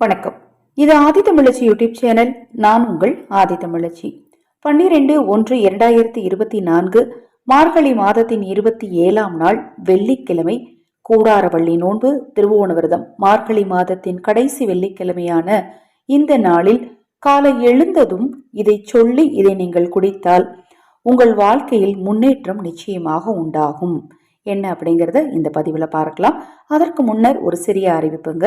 வணக்கம். இது ஆதி தமிழச்சி YouTube channel. நான் உங்கள் ஆதி தமிழச்சி. பன்னிரெண்டு ஒன்று இரண்டாயிரத்தி இருபத்தி நான்கு மார்கழி மாதத்தின் இருபத்தி ஏழாம் நாள் வெள்ளிக்கிழமை கூடாரவள்ளி நோன்பு திருவோணவிரதம். மார்கழி மாதத்தின் கடைசி வெள்ளிக்கிழமையான இந்த நாளில் காலை எழுந்ததும் இதை சொல்லி இதை நீங்கள் குடித்தால் உங்கள் வாழ்க்கையில் முன்னேற்றம் நிச்சயமாக உண்டாகும். என்ன அப்படிங்கிறத இந்த பதிவில் பார்க்கலாம். அதற்கு முன்னர் ஒரு சிறிய அறிவிப்புங்க.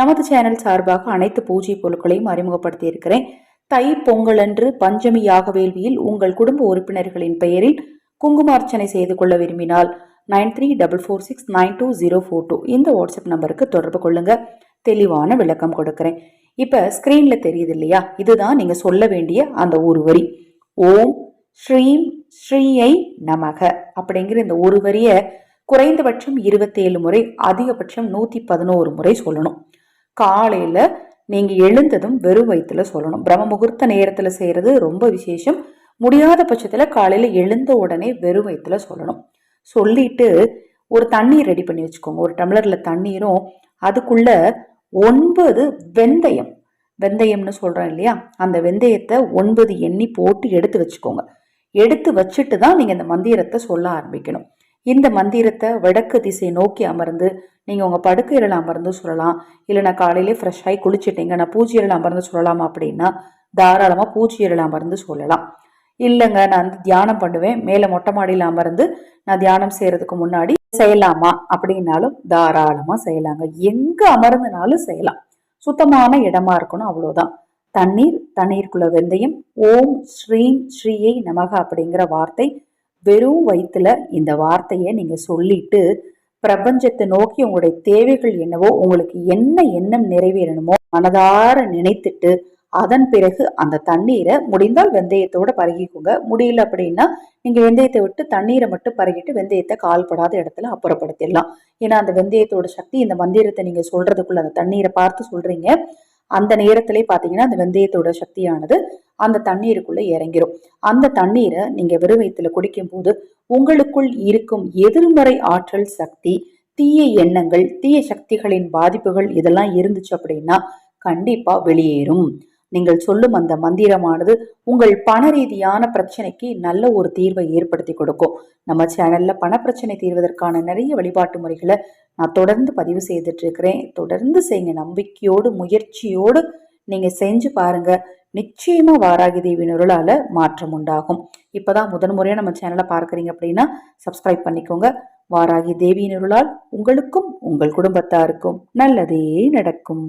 நமது சேனல் சார்பாக அனைத்து பூஜை பொருட்களையும் அறிமுகப்படுத்தி இருக்கிறேன். தை பொங்கலன்று பஞ்சமி யாக வேள்வியில் உங்கள் குடும்ப உறுப்பினர்களின் பெயரில் குங்குமார்ச்சனை செய்து கொள்ள விரும்பினால் nine three double four six nine two zero four two இந்த வாட்ஸ்அப் நம்பருக்கு தொடர்பு கொள்ளுங்க. தெளிவான விளக்கம் கொடுக்குறேன். இப்போ ஸ்க்ரீனில் தெரியுது இல்லையா? இதுதான் நீங்கள் சொல்ல வேண்டிய அந்த ஒரு வரி. ஓம் ஸ்ரீம் ஸ்ரீயை நமக அப்படிங்கிற இந்த ஒரு வரிய குறைந்தபட்சம் இருபத்தேழு முறை அதிகபட்சம் நூற்றி பதினோரு முறை சொல்லணும். காலையில் நீங்கள் எழுந்ததும் வெறும் வயிற்றுல சொல்லணும். பிரம்ம முகூர்த்த நேரத்தில் செய்கிறது ரொம்ப விசேஷம். முடியாத பட்சத்தில் காலையில் எழுந்த உடனே வெறும் வயிற்றுல சொல்லணும். சொல்லிட்டு ஒரு தண்ணீர் ரெடி பண்ணி வச்சுக்கோங்க. ஒரு டம்ளரில் தண்ணீரும் அதுக்குள்ள ஒன்பது வெந்தயம். வெந்தயம்னு சொல்கிறோம் இல்லையா? அந்த வெந்தயத்தை ஒன்பது எண்ணி போட்டு எடுத்து வச்சுக்கோங்க. எடுத்து வச்சுட்டு தான் நீங்கள் இந்த மந்திரத்தை சொல்ல ஆரம்பிக்கணும். இந்த மந்திரத்தை வடக்கு திசை நோக்கி அமர்ந்து நீங்கள் உங்கள் படுக்கையில் அமர்ந்து சொல்லலாம். இல்லை நான் காலையிலே ஃப்ரெஷ்ஷாகி குளிச்சிட்டிங்க நான் பூஜையில் அமர்ந்து சொல்லலாம் அப்படின்னா தாராளமாக பூஜையில் அமர்ந்து சொல்லலாம். இல்லைங்க நான் வந்து தியானம் பண்ணுவேன். மேலே மொட்டை மாடியில் அமர்ந்து நான் தியானம் செய்கிறதுக்கு முன்னாடி செய்யலாமா அப்படின்னாலும் தாராளமாக செய்யலாங்க. எங்கே அமர்ந்தனாலும் செய்யலாம். சுத்தமான இடமா இருக்கணும் அவ்வளோதான் தண்ணீர் தண்ணீருக்குள்ள வெந்தயம் ஓம் ஸ்ரீம் ஸ்ரீயை நமக அப்படிங்கிற வார்த்தை வெறும் வயிற்றுல இந்த வார்த்தையை நீங்கள் சொல்லிட்டு பிரபஞ்சத்தை நோக்கி உங்களுடைய தேவைகள் என்னவோ உங்களுக்கு என்ன எண்ணம் நிறைவேறணுமோ மனதார நினைத்துட்டு அதன் பிறகு அந்த தண்ணீரை முடிந்தால் வெந்தயத்தோட பருகிக்கோங்க. முடியல அப்படின்னா நீங்க வெந்தயத்தை விட்டு தண்ணீரை மட்டும் பருகிட்டு வெந்தயத்தை கால்படாத இடத்துல அப்புறப்படுத்திடலாம். ஏன்னா அந்த வெந்தயத்தோட சக்தி இந்த மந்திரத்தை நீங்க சொல்றதுக்குள்ள அந்த தண்ணீரை பார்த்து சொல்றீங்க. அந்த நேரத்திலே பார்த்தீங்கன்னா அந்த வெந்தயத்தோட சக்தியானது அந்த தண்ணீருக்குள்ளே இறங்கிரும். அந்த தண்ணீரை நீங்கள் வெறும் வயிற்றுல குடிக்கும்போது உங்களுக்குள் இருக்கும் எதிர்மறை ஆற்றல் சக்தி தீய எண்ணங்கள் தீய சக்திகளின் பாதிப்புகள் இதெல்லாம் இருந்துச்சு அப்படின்னா கண்டிப்பாக வெளியேறும். நீங்கள் சொல்லும் அந்த மந்திரமானது உங்கள் பண ரீதியான பிரச்சனைக்கு நல்ல ஒரு தீர்வை ஏற்படுத்தி கொடுக்கும். நம்ம சேனல்ல பண பிரச்சனை தீர்வதற்கான நிறைய வழிபாட்டு முறைகளை நான் தொடர்ந்து பதிவு செய்துட்டு இருக்கிறேன். தொடர்ந்து செய்யுங்க. நம்பிக்கையோடு முயற்சியோடு நீங்க செஞ்சு பாருங்க. நிச்சயமா வாராகி தேவியின் நுருளால மாற்றம் உண்டாகும். இப்பதான் முதன் முறையா நம்ம சேனலை பார்க்குறீங்க அப்படின்னா சப்ஸ்கிரைப் பண்ணிக்கோங்க. வாராகி தேவியின் அருளால் உங்களுக்கும் உங்கள் குடும்பத்தாருக்கும் நல்லதே நடக்கும்.